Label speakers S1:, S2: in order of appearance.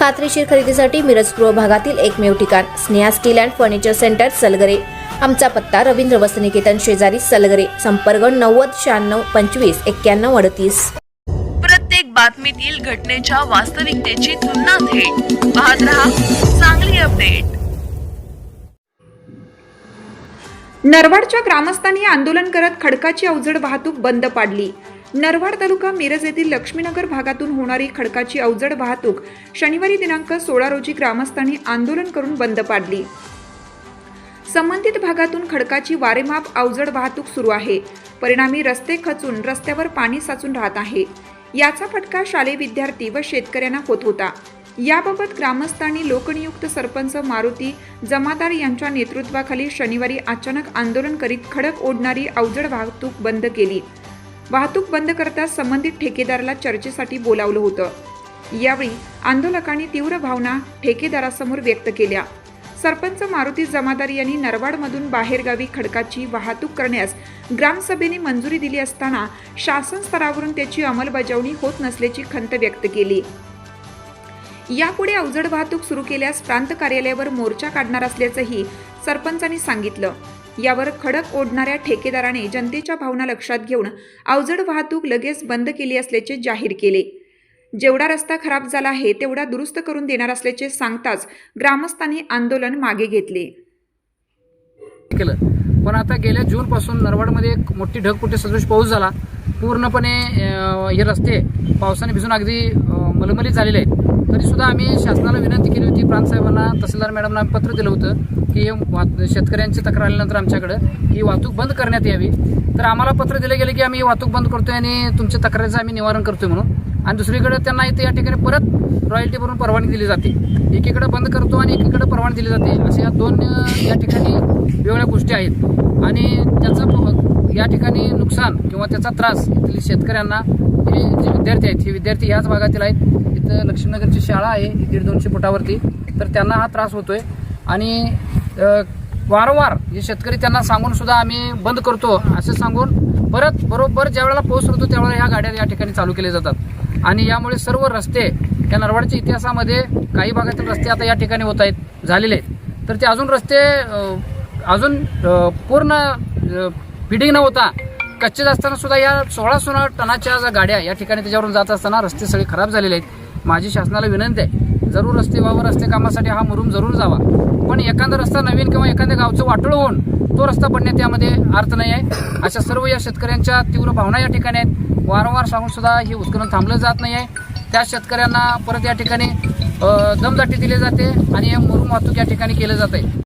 S1: खात्रीशीर खरेदीसाठी मिरज पूर्व भागातील एकमेव ठिकाण Sneha steel and furniture centre Salgare. आमचा पत्ता रवींद्र वसनिकेतन शेजारी सलगरे संपर्क नव्वद शहाण्णव पंचवीस एक्क्याण्णव अडतीस.
S2: प्रत्येक बातमीतील घटनेच्या वास्तविकतेची तुलना थेट. पाहत रहा चांगली अपडेट.
S3: नरवाडच्या ग्रामस्थांनी आंदोलन करत खडकाची अवजड वाहतूक बंद पाडली. नरवाड तालुका मिरज येथील लक्ष्मीनगर भागातून होणारी खडकाची अवजड वाहतूक शनिवारी दिनांक सोळा रोजी ग्रामस्थांनी आंदोलन करून बंद पाडली. संबंधित भागातून खडकाची वारेमाप अवजड वाहतूक सुरू आहे. परिणामी रस्ते खचून रस्त्यावर पाणी साचून राहत आहे. याचा फटका शालेय विद्यार्थी व शेतकऱ्यांना होत होता. याबाबत ग्रामस्थांनी लोकनियुक्त सरपंच मारुती जमादार यांच्या नेतृत्वाखाली शनिवारी अचानक आंदोलन करीत खडक ओढणारी अवजड वाहतूक बंद केली. वाहतूक बंद करताच संबंधित ठेकेदाराला चर्चेसाठी बोलावलं होतं. यावेळी आंदोलकांनी तीव्र भावना ठेकेदारासमोर व्यक्त केल्या. सरपंच मारुती जमादार यांनी नरवाडमधून बाहेरगावी खडकाची वाहतूक करण्यास ग्रामसभेने मंजुरी दिली असताना शासन स्तरावरून त्याची अंमलबजावणी होत नसल्याची खंत व्यक्त केली. यापुढे अवजड वाहतूक सुरू केल्यास प्रांत कार्यालयावर मोर्चा काढणार असल्याचंही सरपंचांनी सांगितलं. यावर खडक ओढणाऱ्या ठेकेदाराने जनतेच्या भावना लक्षात घेऊन अवजड वाहतूक लगेच बंद केली असल्याचे जाहीर केले. जेवढा रस्ता खराब झाला आहे तेवढा दुरुस्त करून देणार असल्याचे सांगताच ग्रामस्थांनी आंदोलन मागे घेतले.
S4: केलं. पण आता गेल्या जूनपासून नरवाडमध्ये एक मोठी ढगपुटी सदृश पाऊस झाला पूर्णपणे हे रस्ते पावसाने भिजून अगदी मलमलीत झालेले आहेत. तरीसुद्धा आम्ही शासनाला विनंती केली होती प्रांतसाहेबांना तहसीलदार मॅडमना पत्र दिलं होतं. की हे वाह- शेतकऱ्यांची तक्रार आल्यानंतर आमच्याकडं ही वाहतूक बंद करण्यात यावी. तर आम्हाला पत्र दिलं गेलं की आम्ही ही वाहतूक बंद करतोय आणि तुमच्या तक्रारीचं आम्ही निवारण करतोय म्हणून. आणि दुसरीकडे त्यांना इथे या ठिकाणी परत रॉयल्टी भरून परवानगी दिली जाते. एकीकडे बंद करतो आणि एकीकडे परवानगी दिली जाते. असे या दोन या ठिकाणी वेगवेगळ्या गोष्टी आहेत. आणि त्याचं या ठिकाणी नुकसान किंवा त्याचा त्रास इथली शेतकऱ्यांना हे जे विद्यार्थी आहेत हे विद्यार्थी ह्याच भागातील आहेत. इथं लक्ष्मीनगरची शाळा आहे दीड दोनशे फुटावरती. तर त्यांना हा त्रास होतोय. आणि वारंवार हे शेतकरी त्यांना सांगून सुद्धा आम्ही बंद करतो असं सांगून परत बरोबर ज्यावेळेला पाऊस होतो त्यावेळेला ह्या गाड्या या ठिकाणी चालू केले जातात. आणि यामुळे सर्व रस्ते या नरवाडच्या इतिहासामध्ये काही भागातील रस्ते आता या ठिकाणी होत आहेत झालेले आहेत. तर ते अजून रस्ते अजून पूर्ण फिडिंग न होता कच्चे असताना सुद्धा या सोळा सोळा टनाच्या ज्या गाड्या या ठिकाणी त्याच्यावरून जात असताना रस्ते सगळे खराब झालेले आहेत. माझी शासनाला विनंती आहे जरूर रस्ते वावर रस्ते कामासाठी हा मुरुम जरूर जावा. पण एखादा रस्ता नवीन किंवा एखाद्या गावचं वाटोळ होऊन तो रस्ता पडण्यात यामध्ये अर्थ नाही आहे. अशा सर्व या शेतकऱ्यांच्या तीव्र भावना या ठिकाणी आहेत. वारंवार सांगून सुद्धा हे उत्खनन थांबलं जात नाही आहे. त्या शेतकऱ्यांना परत या ठिकाणी दमदाटी दिली जाते आणि हे मुरुम वाहतूक या ठिकाणी केलं जात आहे.